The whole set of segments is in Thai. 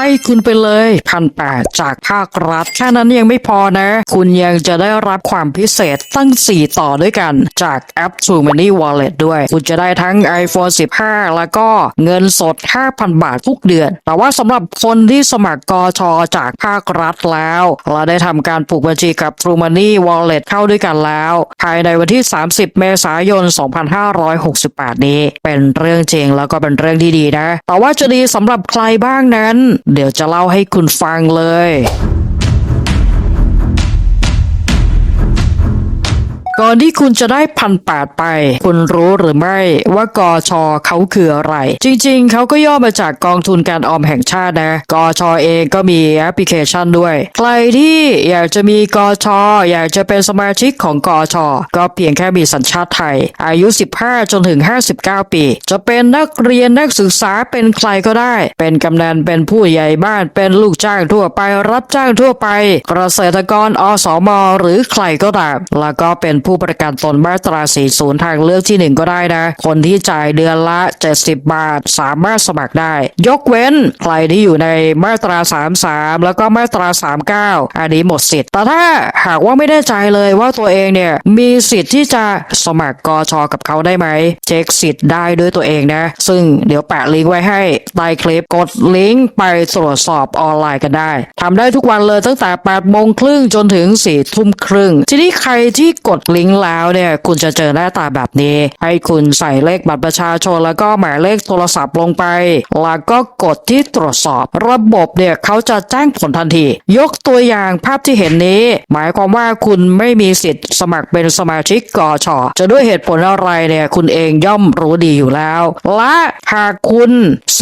ให้คุณไปเลยพันแปดจากภาครัฐ แค่นั้นยังไม่พอนะ คุณยังจะได้รับความพิเศษตั้ง 4 ต่อด้วยกัน จากแอป True Money Wallet ด้วย คุณจะได้ทั้ง iPhone 15 แล้วก็เงินสด 5,000 บาททุกเดือน แต่ว่าสำหรับคนที่สมัครกอชจากภาครัฐแล้วและได้ทำการผูกบัญชีกับ True Money Wallet เข้าด้วยกันแล้ว ภายในวันที่ 30 เมษายน 2568 นี้ เป็นเรื่องจริงแล้วก็เป็นเรื่องที่ดีนะ แต่ว่าจะดีสำหรับใครบ้างนั้นเดี๋ยวจะเล่าให้คุณฟังเลย ก่อนที่คุณจะได้พันแปดไป คุณรู้หรือไม่ว่ากอชอเขาคืออะไร จริงๆ เขาก็ย่อมาจากกองทุนการออมแห่งชาตินะ กอชอเองก็มีแอปพลิเคชันด้วย ใครที่อยากจะมีกอชออยากจะเป็นสมาชิกของกอชอก็เพียงแค่มีสัญชาติไทย อายุ 15 จนถึง 59 ปี จะเป็นนักเรียนนักศึกษาเป็นใครก็ได้ เป็นกำนันเป็นผู้ใหญ่บ้านเป็นลูกจ้างทั่วไปรับจ้างทั่วไปเกษตรกรอสมหรือใครก็ตามแล้วก็เป็นผู้ประกันตนมาตรา 40 ทางเลือกที่ 1 ก็ได้นะ คนที่จ่ายเดือนละ 70 บาท สามารถสมัครได้ ยกเว้นใครที่อยู่ในมาตรา 33 แล้วก็มาตรา 39 อันนี้หมดสิทธิ์แต่ถ้าหากว่าไม่ได้ใจเลยว่าตัวเองเนี่ยมีสิทธิ์ที่จะสมัครกอชกับเขาได้ไหมเช็คสิทธิ์ได้ด้วยตัวเองนะ ซึ่งเดี๋ยวแปะลิงก์ไว้ให้ใต้คลิปกดลิงก์ไปตรวจสอบออนไลน์กันได้ทำได้ทุกวันเลยตั้งแต่8โมงครึ่งจนถึง4ทุ่มครึ่งทีนี้ใครที่กดลิงก์แล้วเนี่ยคุณจะเจอหน้าตาแบบนี้ ให้คุณใส่เลขบัตรประชาชน แล้วก็หมายเลขโทรศัพท์ลงไป แล้วก็กดที่ตรวจสอบ ระบบเนี่ยเขาจะแจ้งผลทันที ยกตัวอย่างภาพที่เห็นนี้ หมายความว่าคุณไม่มีสิทธิ์สมัครเป็นสมาชิกกอชอจะด้วยเหตุผลอะไรเนี่ยคุณเองย่อมรู้ดีอยู่แล้ว และหากคุณ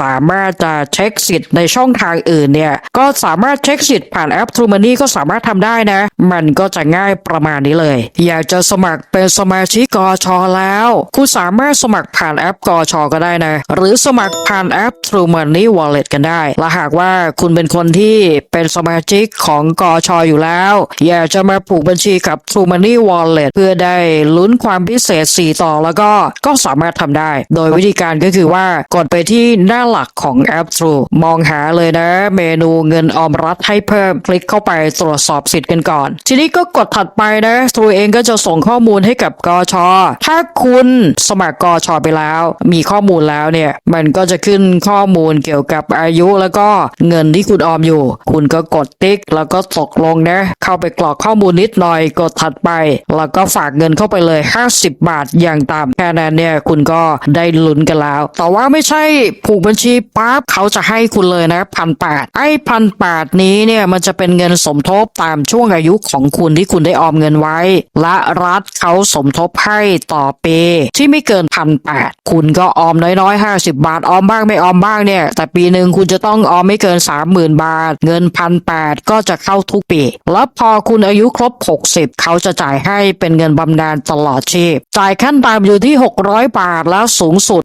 สามารถจะเช็คสิทธิ์ในช่องทางอื่นเนี่ยก็สามารถเช็คสิทธิ์ผ่านแอป True Money ก็สามารถทำได้นะ มันก็จะง่ายประมาณนี้เลย อยากจะสมัครเป็นสมาชิกกอชอแล้ว คุณสามารถสมัครผ่านแอปกอชอก็ได้นะ หรือสมัครผ่านแอป True Money Wallet กันได้ และหากว่าคุณเป็นคนที่เป็นสมาชิกของกอชอยู่แล้ว อยากจะมาผูกบัญชีกับ True Money Wallet เพื่อได้ลุ้นความพิเศษ 4 ต่อแล้วก็ก็สามารถทำได้ โดยวิธีการก็คือว่ากดไปที่หน้าหลักของแอป True มองหาเลยนะ เมนูเงินออมรัฐให้เพิ่ม คลิกเข้าไปตรวจสอบสิทธิ์กันก่อน ทีนี้ก็กดถัดไปนะ True เองก็จะส่งข้อมูลให้กับกชถ้าคุณสมัครกชไปแล้ว มีข้อมูลแล้วเนี่ย มันก็จะขึ้นข้อมูลเกี่ยวกับอายุแล้วก็เงินที่คุณออมอยู่ คุณก็กดติ๊ก แล้วก็ตกลงนะ เข้าไปกรอกข้อมูลนิดหน่อยกดถัดไป แล้วก็ฝากเงินเข้าไปเลย 50 บาทอย่างต่ำแค่นั้นเนี่ยคุณก็ได้ลุ้นกันแล้ว แต่ว่าไม่ใช่ผูกบัญชีปั๊บเขาจะให้คุณเลยนะพันแปดไอ้พันแปดนี้เนี่ยมันจะเป็นเงินสมทบตามช่วงอายุของคุณที่คุณได้ออมเงินไว้ และรฐเขาสมทบให้ต่อปีที่ไม่เกินพันแปดคุณก็ออมน้อยๆ 50 บาท ออมบ้างไม่ออมบ้างเนี่ย แต่ปีหนึ่งคุณจะต้องออมไม่เกิน 30,000 บาท เงินพันแปดก็จะเข้าทุกปี แล้วพอคุณอายุครบ 60 เขาจะจ่ายให้เป็นเงินบำนาญตลอดชีพ จ่ายขั้นต่ำอยู่ที่ 600 บาทแล้วสูงสุด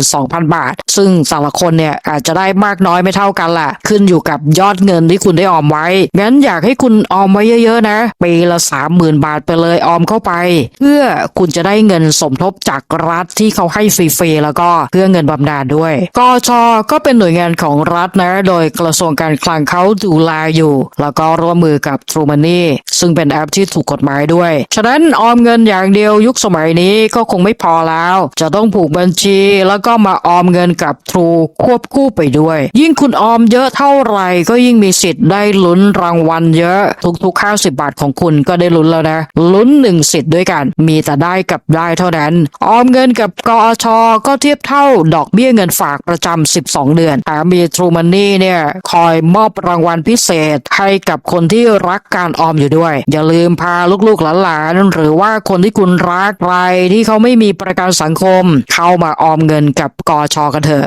12,000 บาท ซึ่งแต่ละคนเนี่ยอาจจะได้มากน้อยไม่เท่ากันแหละขึ้นอยู่กับยอดเงินที่คุณได้ออมไว้งั้นอยากให้คุณออมไว้เยอะๆนะปีละ 30,000 บาทไปเลยออมเข้าไป เพื่อคุณจะได้เงินสมทบจากรัฐที่เขาให้ฟรีๆแล้วก็เพื่อเงินบำนาญด้วย กชก็เป็นหน่วยงานของรัฐนะ โดยกระทรวงการคลังเขาดูแลอยู่ แล้วก็ร่วมมือกับ True Money ซึ่งเป็นแอปที่ถูกกฎหมายด้วย ฉะนั้นออมเงินอย่างเดียวยุคสมัยนี้ก็คงไม่พอแล้ว จะต้องผูกบัญชี แล้วก็มาออมเงินกับ True ควบคู่ไปด้วย ยิ่งคุณออมเยอะเท่าไหร่ก็ยิ่งมีสิทธิ์ได้ลุ้นรางวัลเยอะ ทุกๆ50 บาทของคุณก็ได้ลุ้นแล้วนะลุ้นหนึ่งสิทธิ์ด้วยกัน มีแต่ได้กับได้เท่านั้น ออมเงินกับกอชก็เทียบเท่าดอกเบี้ยเงินฝากประจำ 12 เดือนแถมมี True Money เนี่ยคอยมอบรางวัลพิเศษให้กับคนที่รักการออมอยู่ด้วย อย่าลืมพาลูกๆหลานๆหรือว่าคนที่คุณรักใครที่เขาไม่มีประกันสังคม เข้ามาออมเงินกับกอชกันเถอะ